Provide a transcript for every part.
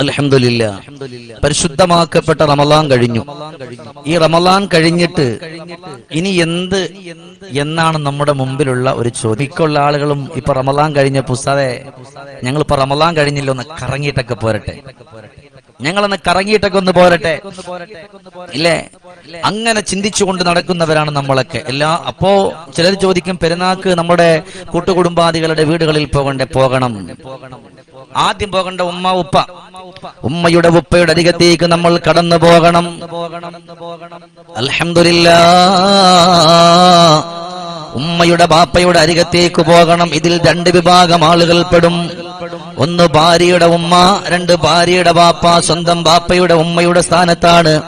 അൽഹംദുലില്ല പരിശുദ്ധമാക്കപ്പെട്ട റമലാൻ കഴിഞ്ഞു. ഈ റമലാൻ കഴിഞ്ഞിട്ട് ഇനി എന്ത് എന്നാണ് നമ്മുടെ മുമ്പിലുള്ള ഒരു ചോദ്യം. മിക്കുള്ള ആളുകളും ഇപ്പൊ റമലാൻ കഴിഞ്ഞ പുസ്തകെ ഞങ്ങൾ ഇപ്പൊ റമലാൻ കഴിഞ്ഞില്ല ഒന്ന് കറങ്ങിയിട്ടൊക്കെ പോരട്ടെ. ഞങ്ങളൊന്ന് കറങ്ങിയിട്ടൊക്കെ ഒന്ന് പോരട്ടെ. ഇല്ലേ? അങ്ങനെ ചിന്തിച്ചുകൊണ്ട് നടക്കുന്നവരാണ് നമ്മളൊക്കെ. എല്ലാ അപ്പോ ചിലർ ചോദിക്കും പെരുന്നാക്ക് നമ്മുടെ കൂട്ടുകുടുംബാദികളുടെ വീടുകളിൽ പോകണ്ടേ പോകണം. ആദ്യം പോകേണ്ട ഉമ്മ ഉപ്പ. ഉമ്മയുടെ ഉപ്പയുടെ അരികത്തേക്ക് നമ്മൾ കടന്നു പോകണം. അൽഹംദുലില്ലാ. ഉമ്മയുടെ ബാപ്പയുടെ അരികത്തേക്ക് പോകണം. ഇതിൽ രണ്ട് വിഭാഗം ആളുകൾ പെടും. ഒന്ന് ഭാര്യയുടെ ഉമ്മ രണ്ട് ഭാര്യയുടെ ബാപ്പ സ്വന്തം ബാപ്പയുടെ ഉമ്മയുടെ സ്ഥാനത്താണ്.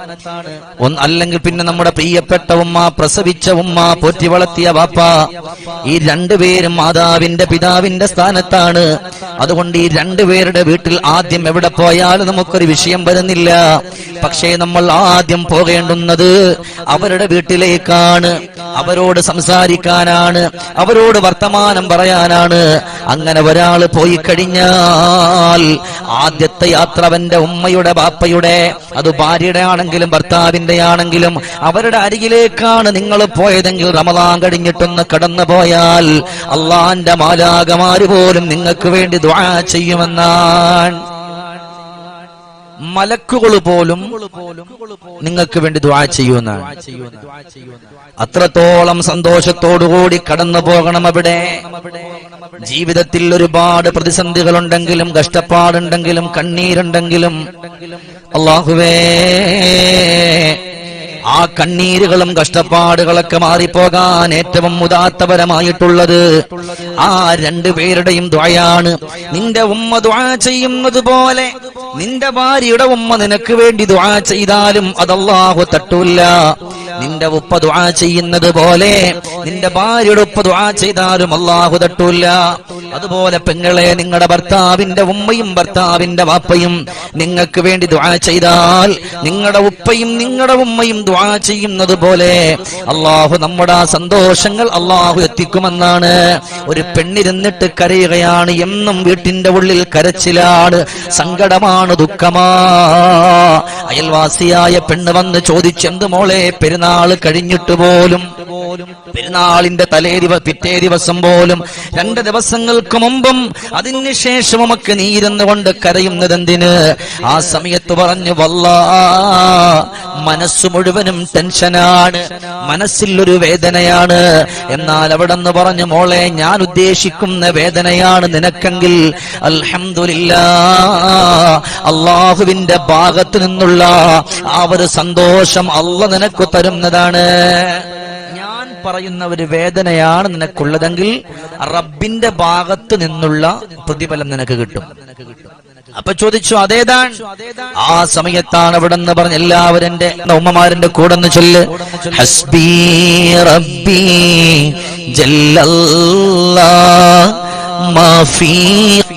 അല്ലെങ്കിൽ പിന്നെ നമ്മുടെ പ്രിയപ്പെട്ട ഉമ്മ പ്രസവിച്ച ഉമ്മ പോറ്റി വളർത്തിയ ബാപ്പ. ഈ രണ്ടുപേരും മാതാവിന്റെ പിതാവിന്റെ സ്ഥാനത്താണ്. അതുകൊണ്ട് ഈ രണ്ടുപേരുടെ വീട്ടിൽ ആദ്യം എവിടെ പോയാലും നമുക്കൊരു വിഷയം വരുന്നില്ല. പക്ഷേ നമ്മൾ ആദ്യം പോകേണ്ടുന്നത് അവരുടെ വീട്ടിലേക്കാണ്. അവരോട് സംസാരിക്കാനാണ്. അവരോട് വർത്തമാനം പറയാനാണ്. അങ്ങനെ ഒരാൾ പോയി കഴിഞ്ഞാൽ ആദ്യത്തെ യാത്ര അവന്റെ ഉമ്മയുടെ ബാപ്പയുടെ അത് ഭാര്യയുടെ ആണെങ്കിലും ഭർത്താവിന്റെ ആണെങ്കിലും അവരുടെ അരികിലേക്കാണ് നിങ്ങൾ പോയതെങ്കിൽ റമദാൻ കഴിഞ്ഞിട്ടൊന്ന് കടന്നു പോയാൽ അള്ളാന്റെ മാലാകമാര് പോലും നിങ്ങൾക്ക് വേണ്ടി ദ്വാ ചെയ്യുമെന്നാണ്. മലക്കുകൾ പോലും നിങ്ങൾക്ക് വേണ്ടി ദ്വാ ചെയ്യുമെന്നാണ് അത്രത്തോളം സന്തോഷത്തോടുകൂടി കടന്നു പോകണം അവിടെ. ജീവിതത്തിൽ ഒരുപാട് പ്രതിസന്ധികളുണ്ടെങ്കിലും കഷ്ടപ്പാടുണ്ടെങ്കിലും കണ്ണീരുണ്ടെങ്കിലും അള്ളാഹുവേ ആ കണ്ണീരുകളും കഷ്ടപ്പാടുകളൊക്കെ മാറിപ്പോകാൻ ഏറ്റവും ഉദാത്തപരമായിട്ടുള്ളത് ആ രണ്ടുപേരുടെയും ദ്വയാണ് നിന്റെ ഉമ്മ ദ്വാ ചെയ്യുന്നത് പോലെ നിന്റെ ഭാര്യയുടെ ഉമ്മ നിനക്ക് വേണ്ടി ദ്വാ ചെയ്താലും അതല്ലാഹു തട്ടൂല്ല നിന്റെ ഉപ്പ ദുആ ചെയ്യുന്നത് പോലെ നിന്റെ ഭാര്യയുടെ ഉപ്പ ദുആ ചെയ്താലും അള്ളാഹു തട്ടൂല്ല. അതുപോലെ പെങ്ങളെ നിങ്ങളുടെ ഭർത്താവിന്റെ ഉമ്മയും ഭർത്താവിന്റെ വാപ്പയും നിങ്ങൾക്ക് വേണ്ടി ദുആ ചെയ്താൽ നിങ്ങളുടെ ഉപ്പയും നിങ്ങളുടെ ഉമ്മയും ദുആ ചെയ്യുന്നത് പോലെ അള്ളാഹു നമ്മുടെ ആ സന്തോഷങ്ങൾ അള്ളാഹു എത്തിക്കുമെന്നാണ്. ഒരു പെണ്ണിരുന്നിട്ട് കരയുകയാണ് എന്നും വീട്ടിന്റെ ഉള്ളിൽ കരച്ചിലാണ്. സങ്കടമാണ് ദുഃഖമാ. അയൽവാസിയായ പെണ്ണ് വന്ന് ചോദിച്ചെന്ത് മോളെ പെരുന്നാൾ കഴിഞ്ഞിട്ട് പോലും പെരുന്നാളിന്റെ തലേ ദിവ പിറ്റേ ദിവസം പോലും രണ്ട് ദിവസങ്ങൾക്ക് മുമ്പും അതിന് ഒക്കെ നീ ഇരുന്നു കൊണ്ട് കരയുന്നത് എന്തിന് ആ സമയത്ത് പറഞ്ഞു വല്ല മനസ്സ് മുഴുവനും ടെൻഷനാണ് മനസ്സിൽ ഒരു വേദനയാണ്. എന്നാൽ അവിടെ നിന്ന് പറഞ്ഞു മോളെ ഞാൻ ഉദ്ദേശിക്കുന്ന വേദനയാണ് നിനക്കെങ്കിൽ അൽഹംദുലില്ലാ അള്ളാഹുവിന്റെ ഭാഗത്ത് നിന്നുള്ള ആ ഒരു സന്തോഷം അല്ല നിനക്ക് തരുന്നതാണ്. പറയുന്ന ഒരു വേദനയാണ് നിനക്കുള്ളതെങ്കിൽ റബ്ബിന്റെ ഭാഗത്ത് നിന്നുള്ള പ്രതിഫലം നിനക്ക് കിട്ടും അപ്പൊ ചോദിച്ചു അതേതാണ് ആ സമയത്താണ് അവിടെ നിന്ന് പറഞ്ഞ എല്ലാവരും എന്റെ ഉമ്മമാരുടെ കൂടെ ഒന്ന് ചൊല്ല് ഹസ്ബി റബ്ബി ജല്ലല്ലാ ما في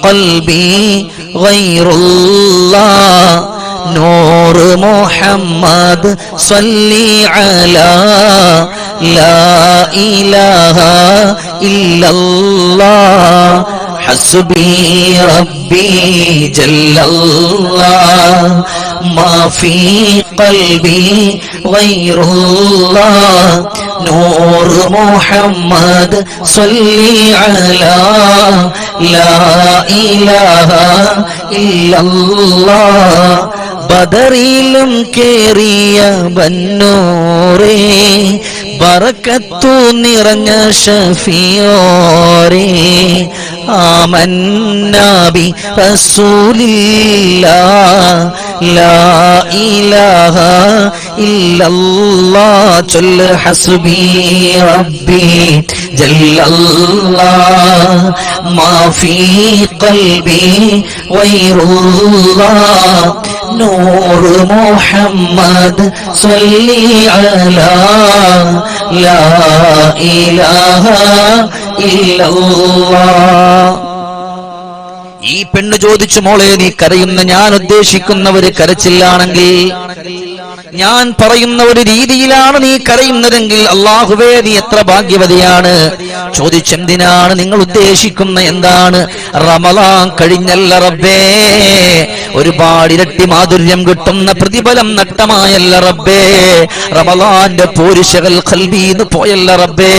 قلبي غير الله نور محمد صلي على لا إله إلا الله. حسبي ربي جل الله. ما في قلبي غير الله. نور محمد صلي على لا إله إلا الله. ബദറിലും കേറിയ ബന്നൂറേ ബറക്കത്തു നിറഞ്ഞ ഷഫിയോരേ ആമന്നാബി റസൂലില്ല ലാ ഇലാഹ ഇല്ലല്ലാ ചൊല്ല് ഹസ്ബി റബ്ബി ജല്ലല്ലാ മാ ഫീ ഖൽബി ഗൈറുല്ലാ نور محمد صلي على لا إله إلا الله ഈ പെണ്ണ് ചോദിച്ചു മോളെ നീ കരയുന്ന ഞാൻ ഉദ്ദേശിക്കുന്നവര് കരച്ചില്ലാണെങ്കിൽ ഞാൻ പറയുന്ന ഒരു രീതിയിലാണ് നീ കരയുന്നതെങ്കിൽ അള്ളാഹുവേ നീ എത്ര ഭാഗ്യവതിയാണ്? ചോദിച്ചെന്തിനാണ് നിങ്ങൾ ഉദ്ദേശിക്കുന്ന എന്താണ്? റമലാൻ കഴിഞ്ഞല്ല റബ്ബേ. ഒരുപാട് ഇരട്ടി മാധുര്യം കിട്ടുന്ന പ്രതിഫലം നട്ടമായല്ല റബ്ബേ. റമലാന്റെ പോരുഷകൾ കൽബീന്ന് പോയല്ല റബ്ബേ.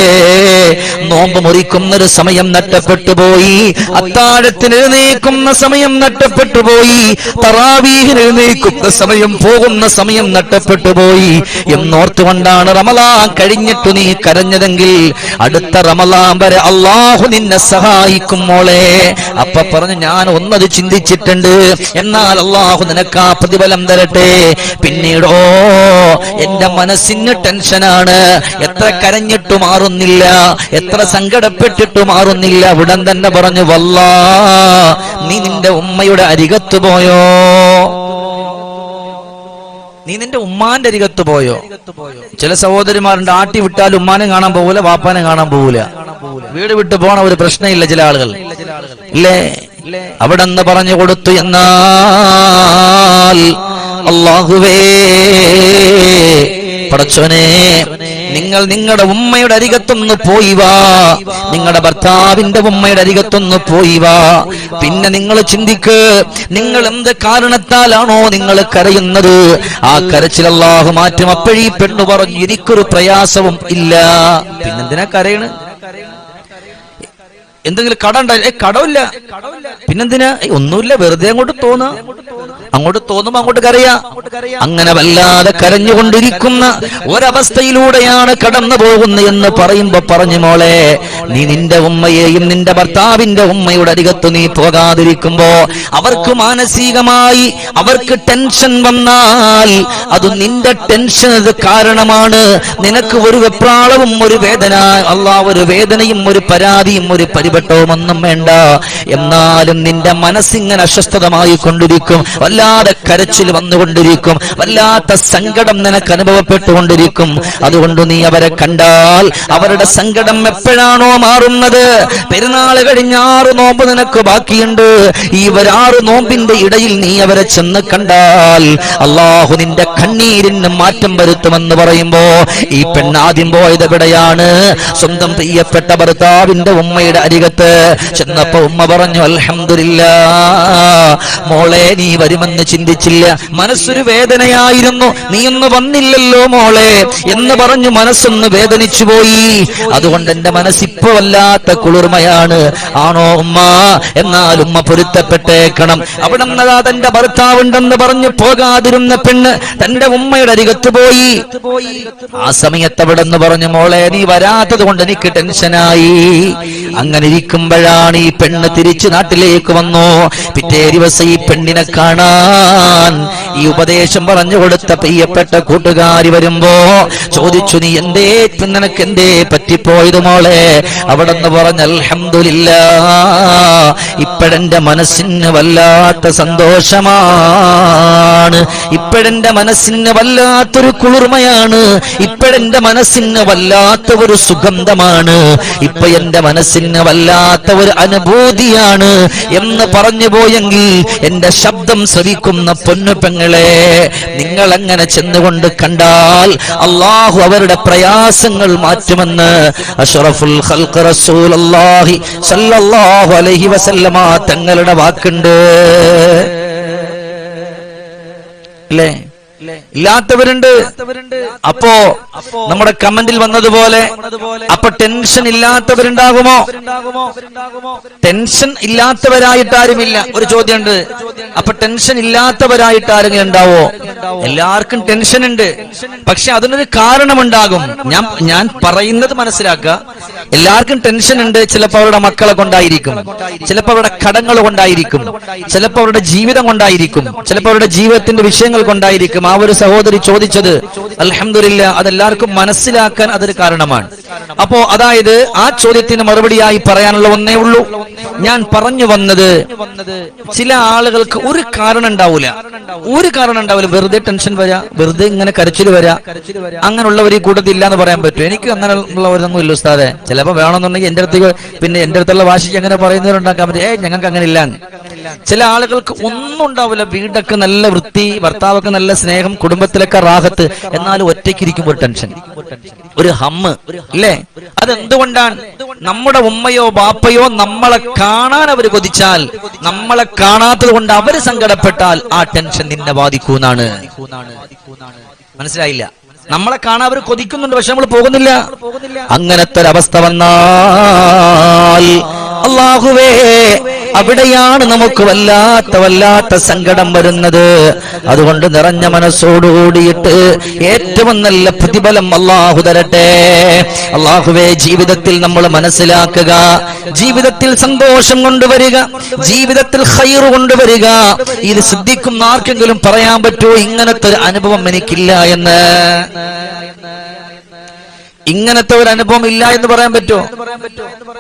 നോമ്പ് മുറിക്കുന്ന ഒരു സമയം നട്ടപ്പെട്ടു പോയി. അത്താഴത്തിന് എഴുന്നേക്കുന്ന സമയം നട്ടപ്പെട്ടു പോയി. തറാവീഹിന് എഴുന്നേൽക്കുന്ന സമയം പോകുന്ന സമയം നട്ടപ്പെട്ടു പോയി. എന്നോർത്തുകൊണ്ടാണ് റമലാൻ കഴിഞ്ഞിട്ടു നീ കരഞ്ഞതെങ്കിൽ അടുത്ത റമലാൻ വരെ അള്ളാഹു നിന്നെ സഹായിക്കും മോളെ. അപ്പൊ പറഞ്ഞു ഞാൻ ഒന്നത് ചിന്തിച്ചിട്ടുണ്ട്. എന്നാൽ അള്ളാഹു നിനക്ക് ആ പ്രതിഫലം തരട്ടെ. പിന്നീടോ എന്റെ മനസ്സിന് ടെൻഷനാണ്. എത്ര കരഞ്ഞിട്ട് മാറുന്നില്ല. എത്ര സങ്കടപ്പെട്ടിട്ട് മാറുന്നില്ല. ഉടൻ തന്നെ പറഞ്ഞു വല്ലാ നീ നിന്റെ ഉമ്മയുടെ അരികത്ത് പോയോ? നീ നിന്റെ ഉമ്മാന്റെ അരികത്ത് പോയോ? ചില സഹോദരിമാരുണ്ട് ആട്ടി വിട്ടാൽ ഉമ്മാനെ കാണാൻ പോകൂല വാപ്പാനെ കാണാൻ പോകൂല വീട് വിട്ടു പോണ ഒരു പ്രശ്നമില്ല ചില ആളുകൾ. ഇല്ലേ? അവിടെ നിന്ന് പറഞ്ഞു കൊടുത്തു എന്നാൽ അള്ളാഹുവേ പടച്ചോനെ നിങ്ങൾ നിങ്ങളുടെ ഉമ്മയുടെ അരികത്തൊന്ന് പോയി വാ. നിങ്ങളുടെ ഭർത്താവിന്റെ ഉമ്മയുടെ അരികത്തൊന്ന് പോയി വാ. പിന്നെ നിങ്ങൾ ചിന്തിക്ക് നിങ്ങൾ എന്ത് കാരണത്താലാണോ നിങ്ങൾ കരയുന്നത്? ആ കരച്ചിൽ മാറ്റം മാറ്റും. അപ്പോഴീ പെണ്ണു പറഞ്ഞു എനിക്കൊരു പ്രയാസവും ഇല്ല. പിന്നെന്തിനാ കരയണ്? എന്തെങ്കിലും കട ഉണ്ടായി കടമില്ല പിന്നെന്തിനാ? ഒന്നുമില്ല വെറുതെ അങ്ങോട്ട് തോന്നാ. അങ്ങോട്ട് തോന്നുമ്പോ അങ്ങോട്ട് കരയാ. അങ്ങനെ വല്ലാതെ കരഞ്ഞുകൊണ്ടിരിക്കുന്ന ഒരവസ്ഥയിലൂടെയാണ് കടന്നു പോകുന്നത് എന്ന് പറയുമ്പോ പറഞ്ഞു മോളെ നീ നിന്റെ ഉമ്മയെയും നിന്റെ ഭർത്താവിന്റെ ഉമ്മയുടെ അരികത്ത് നീ പോകാതിരിക്കുമ്പോ അവർക്ക് മാനസികമായി അവർക്ക് ടെൻഷൻ വന്നാൽ അത് നിന്റെ ടെൻഷൻ അത് കാരണമാണ്. നിനക്ക് ഒരു വെപ്രാളവും ഒരു വേദന അല്ല ഒരു വേദനയും ഒരു പരാതിയും ഒരു പരിപട്ടവും ഒന്നും വേണ്ട. എന്നാലും നിന്റെ മനസ്സിങ്ങനെ അസ്വസ്ഥതമായി കൊണ്ടിരിക്കും. വല്ലാതെ കരച്ചിൽ വന്നുകൊണ്ടിരിക്കും. വല്ലാത്ത സങ്കടം നിനക്ക് അനുഭവപ്പെട്ടുകൊണ്ടിരിക്കും. അതുകൊണ്ട് നീ അവരെ കണ്ടാൽ അവരുടെ സങ്കടം എപ്പോഴാണോ മാറുന്നത്? പെരുന്നാൾ കഴിഞ്ഞ ആറ് നോമ്പ് നിനക്ക് ബാക്കിയുണ്ട്. ഈ ഒരാറ് നോമ്പിന്റെ ഇടയിൽ നീ അവരെ ചെന്ന് കണ്ടാൽ അള്ളാഹു നിന്റെ കണ്ണീരിന് മാറ്റം വരുത്തുമെന്ന് പറയുമ്പോ ഈ പെണ്ണാദ്യം പോയത് എവിടെയാണ്? സ്വന്തം പ്രിയപ്പെട്ട ഭർത്താവിന്റെ ഉമ്മയുടെ അരികത്ത് ചെന്നപ്പോ ഉമ്മ പറഞ്ഞു അലഹമില്ല മോളെ നീ വരുമെന്ന് ചിന്തിച്ചില്ല. മനസ്സൊരു വേദനയായിരുന്നു. നീ ഒന്ന് വന്നില്ലല്ലോ മോളെ. എന്ന് പറഞ്ഞു മനസ്സൊന്ന് വേദനിച്ചു പോയി. അതുകൊണ്ട് എന്റെ മനസ്സിപ്പോ വല്ലാത്ത കുളിർമയാണ്. ആണോ ഉമ്മ? എന്നാൽ ഉമ്മ പൊരുത്തപ്പെട്ടേക്കണം. അവിടെ നിന്നതാ തന്റെ ഭർത്താവുണ്ടെന്ന് പറഞ്ഞു പോകാതിരുന്ന പെണ്ണ് തന്റെ ഉമ്മയുടെ അരികത്ത് പോയി. ആ സമയത്ത് അവിടെ നിന്ന് പറഞ്ഞു മോളെ നീ വരാത്തത് കൊണ്ട് എനിക്ക് ടെൻഷനായി. അങ്ങനെ ഇരിക്കുമ്പോഴാണ് ഈ പെണ്ണ് തിരിച്ചു നാട്ടിലേക്ക് വന്നു? പിറ്റേ ദിവസം ഈ പെണ്ണിനെ കാണാൻ ഈ ഉപദേശം പറഞ്ഞു കൊടുത്ത പ്രിയപ്പെട്ട കൂട്ടുകാരി വരുമ്പോ ചോദിച്ചു നീ എന്തേ? നിനക്ക് എന്തേ പറ്റിപ്പോയത് മോളെ? അവിടെ നിന്ന് പറഞ്ഞ അൽഹമില്ല ഇപ്പോഴെന്റെ മനസ്സിന് വല്ലാത്ത സന്തോഷമാണ്. ഇപ്പോഴെന്റെ മനസ്സിന് വല്ലാത്തൊരു കുളിർമയാണ്. ഇപ്പോഴെന്റെ മനസ്സിന് വല്ലാത്ത ഒരു സുഗന്ധമാണ്. ഇപ്പൊ എന്റെ മനസ്സിന് വല്ലാത്ത ഒരു അനുഭൂതിയാണ് എന്ന് പറഞ്ഞു പോയെങ്കിൽ എന്റെ ശബ്ദം ശ്രവിക്കുന്ന പൊന്നു പെങ്ങളെ നിങ്ങൾ അങ്ങനെ ചെന്നുകൊണ്ട് കണ്ടാൽ അള്ളാഹു അവരുടെ പ്രയാസങ്ങൾ മാറ്റുമെന്ന് അഷ്റഫുൽ അലൈഹി വസല്ലമ തങ്ങളുടെ വാക്കുണ്ട്. അല്ലേ? ഇല്ലാത്തവരുണ്ട്. അപ്പോ നമ്മുടെ കമന്റിൽ വന്നതുപോലെ അപ്പൊ ടെൻഷൻ ഇല്ലാത്തവരുണ്ടാകുമോ? ടെൻഷൻ ഇല്ലാത്തവരായിട്ട് ആരുമില്ല ഒരു ചോദ്യമുണ്ട്. അപ്പൊ ടെൻഷൻ ഇല്ലാത്തവരായിട്ട് ആരെങ്കിലും ഉണ്ടാവോ? എല്ലാവർക്കും ടെൻഷൻ ഉണ്ട് പക്ഷെ അതിനൊരു കാരണമുണ്ടാകും. ഞാൻ ഞാൻ പറയുന്നത് മനസ്സിലാക്കുക. എല്ലാവർക്കും ടെൻഷൻ ഉണ്ട് ചിലപ്പോൾ അവരുടെ മക്കളെ കൊണ്ടായിരിക്കും. ചിലപ്പോൾ അവരുടെ കടങ്ങൾ കൊണ്ടായിരിക്കും. ചിലപ്പോൾ അവരുടെ ജീവിതം കൊണ്ടായിരിക്കും. ചിലപ്പോൾ അവരുടെ ജീവിതത്തിന്റെ വിഷയങ്ങൾ കൊണ്ടായിരിക്കും. ആ ഒരു സഹോദരി ചോദിച്ചത് അൽഹംദുലില്ല അതെല്ലാവർക്കും മനസ്സിലാക്കാൻ അതൊരു കാരണമാണ്. അപ്പോ അതായത് ആ ചോദ്യത്തിന് മറുപടിയായി പറയാനുള്ള ഒന്നേ ഉള്ളൂ. ഞാൻ പറഞ്ഞു വന്നത് ചില ആളുകൾക്ക് ഒരു കാരണം ഉണ്ടാവൂല. ഒരു കാരണം ഉണ്ടാവില്ല. വെറുതെ ടെൻഷൻ വരാ വെറുതെ ഇങ്ങനെ കരച്ചിൽ വരാ. അങ്ങനെയുള്ളവർ ഈ കൂട്ടത്തിൽ എന്ന് പറയാൻ പറ്റും. എനിക്ക് അങ്ങനെ ഉള്ളവരൊന്നും ഇല്ല ഉസ്താദെ. ചിലപ്പോ വേണമെന്നുണ്ടെങ്കിൽ എന്റെ അടുത്തേക്ക് പിന്നെ എന്റെ അടുത്തുള്ള വാശിക്ക് അങ്ങനെ പറയുന്നവരുണ്ടാക്കാൻ പറ്റും. ഏ ഞങ്ങൾക്ക് അങ്ങനെ ഇല്ല ചില ആളുകൾക്ക് ഒന്നും ഉണ്ടാവില്ല. വീടൊക്കെ നല്ല വൃത്തി ഭർത്താവൊക്കെ നല്ല സ്നേഹം കുടുംബത്തിലൊക്കെ റാഹത്ത്. എന്നാലും ഒറ്റയ്ക്കിരിക്കുമ്പോൾ ഒരു ടെൻഷൻ. ഒരു ഹമ്മ് അല്ലേ അതെന്തുകൊണ്ടാണ്? നമ്മുടെ ഉമ്മയോ ബാപ്പയോ നമ്മളെ കാണാൻ അവർ കൊതിച്ചാൽ നമ്മളെ കാണാത്തത് കൊണ്ട് അവർ സങ്കടപ്പെട്ടാൽ ആ ടെൻഷൻ നിന്നെ ബാധിക്കൂന്നാണ്. മനസ്സിലായില്ല? നമ്മളെ കാണാൻ അവർ കൊതിക്കുന്നുണ്ട് പക്ഷെ നമ്മൾ പോകുന്നില്ല. അങ്ങനത്തെ ഒരവസ്ഥ വന്നാൽ അള്ളാഹുവേ അവിടെയാണ് നമുക്ക് വല്ലാത്ത വല്ലാത്ത സങ്കടം വരുന്നത്. അതുകൊണ്ട് നിറഞ്ഞ മനസ്സോടുകൂടിയിട്ട് ഏറ്റവും നല്ല പ്രതിഫലം അള്ളാഹു തരട്ടെ. അള്ളാഹുവേ ജീവിതത്തിൽ നമ്മൾ മനസ്സിലാക്കുക ജീവിതത്തിൽ സന്തോഷം കൊണ്ടുവരിക ജീവിതത്തിൽ ഹൈറ് കൊണ്ടുവരിക. ഇത് ശ്രദ്ധിക്കുന്ന ആർക്കെങ്കിലും പറയാൻ പറ്റുമോ? ഇങ്ങനത്തെ ഒരു അനുഭവം എനിക്കില്ല എന്ന്. ഇങ്ങനത്തെ ഒരു അനുഭവം ഇല്ല എന്ന് പറയാൻ പറ്റുമോ?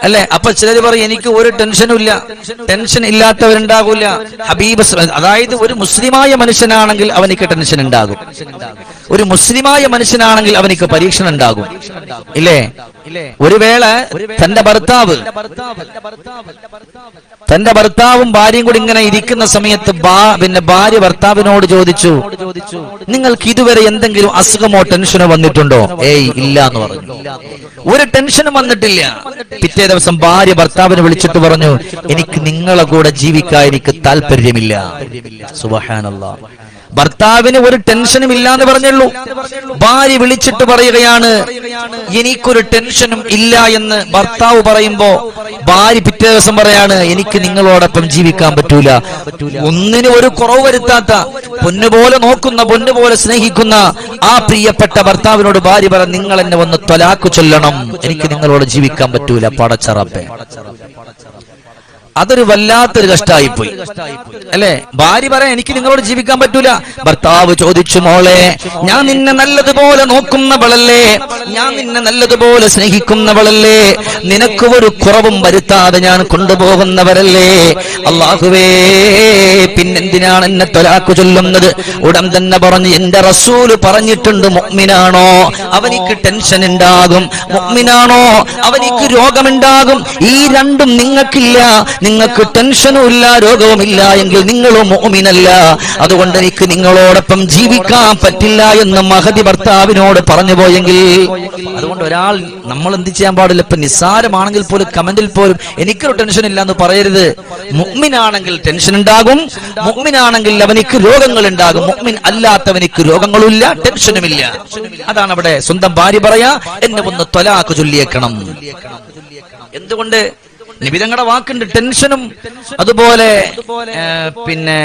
അല്ലെ? അപ്പൊ ചിലർ പറയും എനിക്ക് ഒരു ടെൻഷനും ഇല്ല. ടെൻഷൻ ഇല്ലാത്തവരുണ്ടാകൂല. ഹബീബ് അതായത് ഒരു മുസ്ലിമായ മനുഷ്യനാണെങ്കിൽ അവനിക്ക് ടെൻഷൻ ഉണ്ടാകും. ഒരു മുസ്ലിമായ മനുഷ്യനാണെങ്കിൽ അവനിക്ക് പരീക്ഷണം ഉണ്ടാകും. ഇല്ലേ? ഒരു വേള തന്റെ ഭർത്താവ് തന്റെ ഭർത്താവും ഭാര്യയും കൂടി ഇങ്ങനെ ഇരിക്കുന്ന സമയത്ത് പിന്നെ ഭാര്യ ഭർത്താവിനോട് ചോദിച്ചു നിങ്ങൾക്ക് ഇതുവരെ എന്തെങ്കിലും അസുഖമോ ടെൻഷനോ വന്നിട്ടുണ്ടോ? ഏയ് ഇല്ല എന്ന് പറഞ്ഞു. ഒരു ടെൻഷനും വന്നിട്ടില്ല. പിറ്റേ ദിവസം ഭാര്യ ഭർത്താവിനെ വിളിച്ചിട്ട് പറഞ്ഞു എനിക്ക് നിങ്ങളെ കൂടെ ജീവിക്കാൻ എനിക്ക് താല്പര്യമില്ല. സുബഹാനല്ലാ. ഭർത്താവിന് ഒരു ടെൻഷനും ഇല്ല എന്ന് പറഞ്ഞുള്ളൂ. ഭാര്യ വിളിച്ചിട്ട് പറയുകയാണ് എനിക്കൊരു ടെൻഷനും ഇല്ല എന്ന് ഭർത്താവ് പറയുമ്പോ ഭാര്യ പിറ്റേ ദിവസം പറയാണ് എനിക്ക് നിങ്ങളോടൊപ്പം ജീവിക്കാൻ പറ്റൂല. ഒന്നിനും ഒരു കുറവ് വരുത്താത്ത പൊന്നുപോലെ നോക്കുന്ന പൊന്നുപോലെ സ്നേഹിക്കുന്ന ആ പ്രിയപ്പെട്ട ഭർത്താവിനോട് ഭാര്യ പറ നിങ്ങൾ എന്നെ വന്ന് തൊലാക്കു ചൊല്ലണം. എനിക്ക് നിങ്ങളോട് ജീവിക്കാൻ പറ്റൂല പടച്ചറപ്പേ അതൊരു വല്ലാത്തൊരു കഷ്ടമായി കഷ്ടായിപ്പോയി. അല്ലെ? ഭാര്യ പറയാൻ എനിക്ക് നിങ്ങളോട് ജീവിക്കാൻ പറ്റൂല. ഭർത്താവ് ചോദിച്ചു മോളെ ഞാൻ നിന്നെ നല്ലതുപോലെ നോക്കുന്നവളല്ലേ? ഞാൻ നിന്നെ നല്ലതുപോലെ സ്നേഹിക്കുന്നവളല്ലേ? നിനക്ക് ഒരു കുറവും വരുത്താതെ ഞാൻ കൊണ്ടുപോകുന്നവരല്ലേ? അള്ളാഹുവേ പിന്നെന്തിനാണ് എന്നെ തൊലാക്കു ചൊല്ലുന്നത്? ഉടൻ തന്നെ പറഞ്ഞു എന്റെ റസൂൽ പറഞ്ഞിട്ടുണ്ട് മുഅ്മിനാണോ? അവനിക്ക് ടെൻഷൻ ഉണ്ടാകും മുഅ്മിനാണോ? അവനിക്ക് രോഗമുണ്ടാകും. ഈ രണ്ടും നിങ്ങൾക്കില്ല. നിങ്ങൾക്ക് ടെൻഷനും ഇല്ല രോഗവുമില്ല എങ്കിൽ നിങ്ങളും മോമിനല്ല അതുകൊണ്ട് എനിക്ക് നിങ്ങളോടൊപ്പം ജീവിക്കാൻ പറ്റില്ല എന്ന് മഹതി ഭർത്താവിനോട് പറഞ്ഞു പോയെങ്കിൽ അതുകൊണ്ട് ഒരാൾ നമ്മൾ എന്ത് ചെയ്യാൻ പാടില്ല. ഇപ്പൊ നിസ്സാരമാണെങ്കിൽ പോലും കമന്റിൽ പോലും എനിക്കൊരു ടെൻഷൻ ഇല്ല എന്ന് പറയരുത്. മുഗ്മിനാണെങ്കിൽ ടെൻഷൻ ഉണ്ടാകും. മുഗ്മിനാണെങ്കിൽ അവനിക്ക് രോഗങ്ങൾ ഉണ്ടാകും. മുഗ്മിൻ അല്ലാത്തവനിക്ക് രോഗങ്ങളുമില്ല ടെൻഷനുമില്ല അതാണ് അവിടെ സ്വന്തം ഭാര്യ പറയാ എന്നെ ഒന്ന് തൊലാക്ക് ചൊല്ലിയേക്കണം. എന്തുകൊണ്ട്? നിബിതങ്ങളുടെ വാക്കുണ്ട് ടെൻഷനും അതുപോലെ പിന്നെ പിന്നെ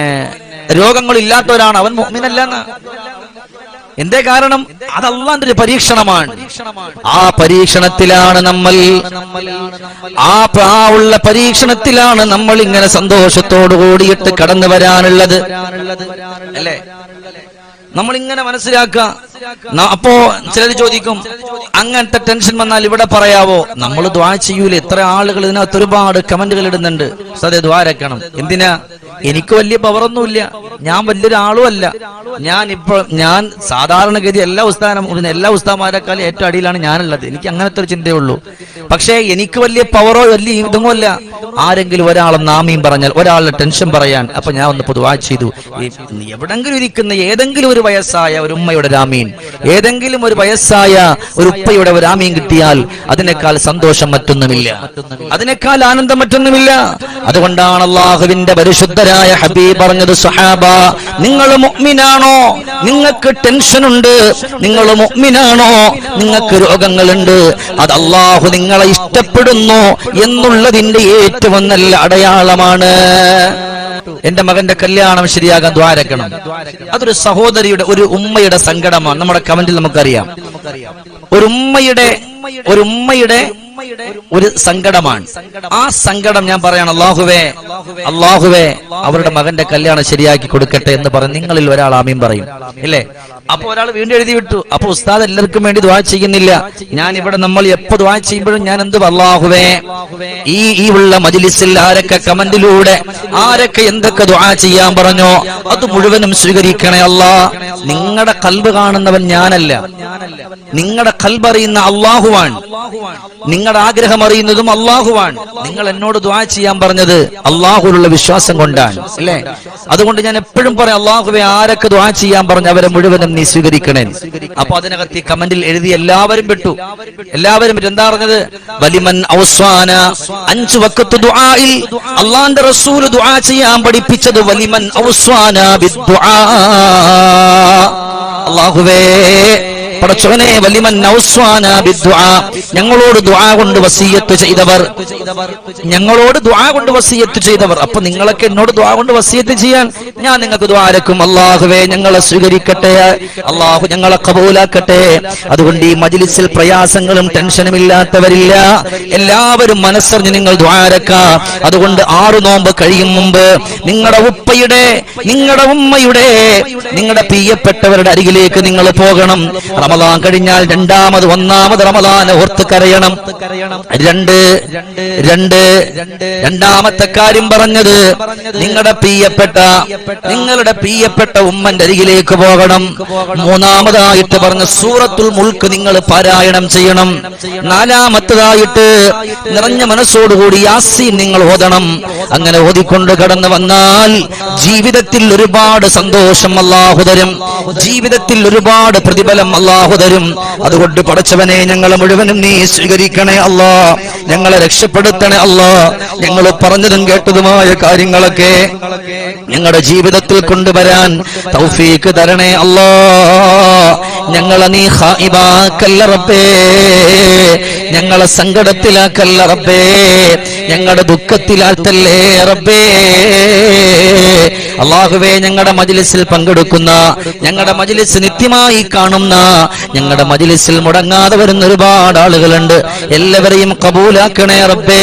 രോഗങ്ങളില്ലാത്തവരാണ്. അവൻ മുഅ്മിനല്ലെന്ന്. എന്തേ കാരണം? അത് ഒരു പരീക്ഷണമാണ്. ആ പരീക്ഷണത്തിലാണ് നമ്മൾ ആ ആ ഉള്ള പരീക്ഷണത്തിലാണ് നമ്മൾ ഇങ്ങനെ സന്തോഷത്തോടു കൂടിയിട്ട് കടന്നു വരാനുള്ളത് അല്ലേ? നമ്മൾ ഇങ്ങനെ മനസ്സിലാക്കുക അപ്പോ ചിലർ ചോദിക്കും അങ്ങനത്തെ ടെൻഷൻ വന്നാൽ ഇവിടെ പറയാവോ? നമ്മൾ ദ്വാ ചെയ്യൂല. എത്ര ആളുകൾ ഇതിനകത്ത് ഒരുപാട് കമന്റുകൾ ഇടുന്നുണ്ട്. സതെ ദ്വാരക്കണം എന്തിനാ? എനിക്ക് വലിയ പവറൊന്നുമില്ല ഞാൻ വലിയൊരാളും അല്ല. ഞാൻ ഇപ്പൊ ഞാൻ സാധാരണഗതി എല്ലാ ഉസ്താനം എല്ലാ ഉസ്താമാരെക്കാളും ഏറ്റവും അടിയിലാണ് ഞാനുള്ളത്. എനിക്ക് അങ്ങനത്തെ ഒരു ചിന്തയുള്ളൂ പക്ഷേ എനിക്ക് വലിയ പവറോ വലിയ ഇതുമോ അല്ല ആരെങ്കിലും ഒരാളെ നാമീം പറഞ്ഞാൽ ഒരാളുടെ ടെൻഷൻ പറയാൻ അപ്പൊ ഞാൻ ഒന്ന് പൊതുവാ ചെയ്തു. എവിടെങ്കിലും ഇരിക്കുന്ന ഏതെങ്കിലും ഒരു വയസ്സായ ഒരു ഉമ്മയുടെ രാമീൻ ഏതെങ്കിലും ഒരു വയസ്സായ ഒരു ഉപ്പയുടെ രാമീൻ കിട്ടിയാൽ അതിനേക്കാൾ സന്തോഷം മറ്റൊന്നുമില്ല. അതിനേക്കാൾ ആനന്ദം മറ്റൊന്നുമില്ല. അതുകൊണ്ടാണ് അള്ളാഹുവിന്റെ പരിശുദ്ധരായ ഹബീബ് പറഞ്ഞത് സഹാബ നിങ്ങൾ മുഗ്മിനാണോ നിങ്ങൾക്ക് ടെൻഷൻ ഉണ്ട് നിങ്ങൾ മുഗ്മിനാണോ നിങ്ങൾക്ക് രോഗങ്ങളുണ്ട്. അത് അള്ളാഹു നിങ്ങളെ ഇഷ്ടപ്പെടുന്നു എന്നുള്ളതിന്റെ ഏറ്റവും നല്ല അടയാളമാണ്. എന്റെ മകന്റെ കല്യാണം ശരിയാകാൻ ദ്വാരക്കണം. അതൊരു സഹോദരിയുടെ ഒരു ഉമ്മയുടെ സങ്കടമാണ്. നമ്മുടെ കമന്റിൽ നമുക്കറിയാം. ഒരു ഉമ്മയുടെ ഒരു ഉമ്മയുടെ ഒരു സങ്കടമാണ്. ആ സങ്കടം ഞാൻ പറയാണ് അള്ളാഹുവേ അള്ളാഹുവേ അവരുടെ മകന്റെ കല്യാണം ശരിയാക്കി കൊടുക്കട്ടെ എന്ന് പറഞ്ഞ് നിങ്ങളിൽ ഒരാൾ ആമീൻ പറയും. അല്ലേ അപ്പൊ ഒരാൾ വീണ്ടും എഴുതി വിട്ടു. അപ്പൊ ഉസ്താദ് എല്ലാവർക്കും വേണ്ടി ദ്വാ ചെയ്യുന്നില്ല. ഞാൻ ഇവിടെ നമ്മൾ എപ്പോ ദ്വാ ചെയ്യുമ്പോഴും ഞാൻ എന്ത് അല്ലാഹുവേ ഈ ഈ ഉള്ള മജിലിസിൽ ആരൊക്കെ കമന്റിലൂടെ ആരൊക്കെ എന്തൊക്കെ ദ്വാ ചെയ്യാൻ പറഞ്ഞോ അത് മുഴുവനും സ്വീകരിക്കണേ അല്ലാ. നിങ്ങളുടെ കൽബ് കാണുന്നവൻ ഞാനല്ല. നിങ്ങളുടെ കൽബ് അറിയുന്ന അള്ളാഹുവാൻ നിങ്ങളുടെ ആഗ്രഹം അറിയുന്നതും അള്ളാഹുവാണ് നിങ്ങൾ എന്നോട് ദ്വാ ചെയ്യാൻ പറഞ്ഞത് അള്ളാഹുലുള്ള വിശ്വാസം കൊണ്ടാണ് അല്ലേ? അതുകൊണ്ട് ഞാൻ എപ്പോഴും പറയാം അള്ളാഹുവെ ആരൊക്കെ ദ്വാ ചെയ്യാൻ പറഞ്ഞു അവരെ മുഴുവനും നീ സ്വീകരിക്കണേ. അപ്പൊ അതിനകത്ത് ഈ കമന്റിൽ എഴുതി എല്ലാവരും പെട്ടു. എല്ലാവരും പെട്ടു. എന്താ പറഞ്ഞത്? വലിമൻ ഔസ്വാന അഞ്ചു വക്കത്ത് ദുആയിൽ അള്ളാന്റെ റസൂൽ ദുആ ചെയ്യാൻ പഠിപ്പിച്ചത് വലിമൻ ഔസ്വാന ബിദ്ദുആ അള്ളാഹുവേ പടച്ചവനെ വലിമൻ ഞങ്ങളോട് ദുആ കൊണ്ട് വസീയത്ത് ചെയ്തവർ. ഞങ്ങളോട് ദുആ കൊണ്ട് വസീയത്ത് ചെയ്തവർ. അപ്പൊ നിങ്ങളൊക്കെ എന്നോട് ദുആ കൊണ്ട് വസീയത്ത് ചെയ്യാൻ ഞാൻ നിങ്ങൾക്ക് ദ്വാരക്കും അള്ളാഹുവേ ഞങ്ങളെ സ്വീകരിക്കട്ടെ. അള്ളാഹു ഞങ്ങളെ കബൂലാക്കട്ടെ അതുകൊണ്ട് ഈ മജിലിസിൽ പ്രയാസങ്ങളും ടെൻഷനും ഇല്ലാത്തവരില്ല. എല്ലാവരും മനസ്സറിഞ്ഞ് നിങ്ങൾ ദ്വാരക്ക അതുകൊണ്ട് ആറു നോമ്പ് കഴിയും മുമ്പ് നിങ്ങളുടെ ഉപ്പയുടെ നിങ്ങളുടെ ഉമ്മയുടെ നിങ്ങളുടെ പ്രിയപ്പെട്ടവരുടെ അരികിലേക്ക് നിങ്ങൾ പോകണം. റമദാൻ കഴിഞ്ഞാൽ രണ്ടാമത് ഒന്നാമത് റമദാൻ ഓർത്ത് കരയണം. രണ്ട് രണ്ട് രണ്ടാമത്തെ കാര്യം പറഞ്ഞത് നിങ്ങളുടെ പ്രിയപ്പെട്ട നിങ്ങളുടെ പ്രിയപ്പെട്ട ഉമ്മന്റെ അരികിലേക്ക് പോകണം. മൂന്നാമതായിട്ട് പറഞ്ഞ സൂറത്തുൽ മുൾക്ക് നിങ്ങൾ പാരായണം ചെയ്യണം. നാലാമത്തതായിട്ട് നിറഞ്ഞ മനസ്സോടുകൂടി യാസീൻ നിങ്ങൾ ഓതണം. അങ്ങനെ ഓതിക്കൊണ്ട് കടന്നു വന്നാൽ ജീവിതത്തിൽ ഒരുപാട് സന്തോഷം അല്ലാഹു തരും. ജീവിതത്തിൽ ഒരുപാട് പ്രതിഫലം അല്ലാഹു തരും. അതുകൊണ്ട് പടച്ചവനെ ഞങ്ങളെ മുഴുവനും നീ സ്വീകരിക്കണേ അല്ലാ. ഞങ്ങളെ രക്ഷപ്പെടുത്തണേ അല്ലാ. ഞങ്ങൾ പറഞ്ഞതും കേട്ടതുമായ കാര്യങ്ങളൊക്കെ ഞങ്ങളുടെ ജീവിതത്തിൽ കൊണ്ടുവരാൻ തൗഫീക്ക് തരണേ അല്ലാ. ഞങ്ങളെ നീ ഹായിബാക്കല്ല റബ്ബേ. ഞങ്ങളെ സങ്കടത്തിലാക്കല്ല റബ്ബേ. ഞങ്ങളുടെ ദുഃഖത്തിലാത്തല്ലേ റബ്ബേ. അള്ളാഹുവേ ഞങ്ങളുടെ മജിലിസിൽ പങ്കെടുക്കുന്ന ഞങ്ങളുടെ മജിലിസ് നിത്യമായി കാണുന്ന ഞങ്ങളുടെ മജിലിസിൽ മുടങ്ങാതെ വരുന്ന ഒരുപാട് ആളുകളുണ്ട്. എല്ലാവരെയും കബൂലാക്കണേ റബ്ബേ.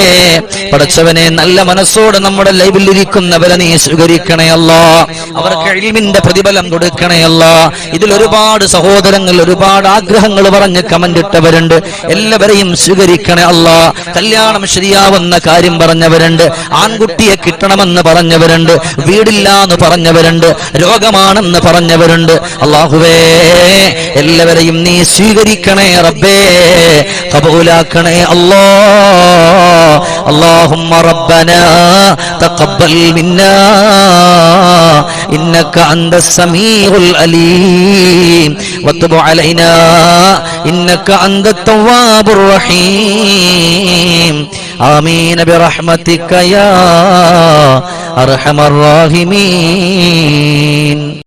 പടച്ചവനെ നല്ല മനസ്സോടെ നമ്മുടെ ലൈവിൽ ഇരിക്കുന്നവരെ നീ സ്വീകരിക്കണേ അല്ല. അവർക്ക് എഴിമിന്റെ പ്രതിഫലം കൊടുക്കണേ അല്ല. ഇതിൽ ഒരുപാട് സഹോദരങ്ങൾ ഒരുപാട് ആഗ്രഹങ്ങൾ പറഞ്ഞ് കമന്റ് ഇട്ടവരുണ്ട്. എല്ലാവരെയും സ്വീകരിക്കണേ അല്ല കല്യാണം ശരിയാവുന്ന കാര്യം പറഞ്ഞവരുണ്ട് ആൺകുട്ടിയെ കിട്ടണമെന്ന് പറഞ്ഞവരുണ്ട് വീടില്ല എന്ന് പറഞ്ഞവരുണ്ട് രോഗമാണെന്ന് പറഞ്ഞവരുണ്ട് അള്ളാഹുവേ എല്ലാവരെയും നീ സ്വീകരിക്കണേ റബ്ബേ കബൂലാക്കണേ അല്ലോ اللهم ربنا تقبل منا إنك أنت السميع العليم وتب علينا إنك أنت التواب الرحيم. آمين برحمتك يا أرحم الراحمين.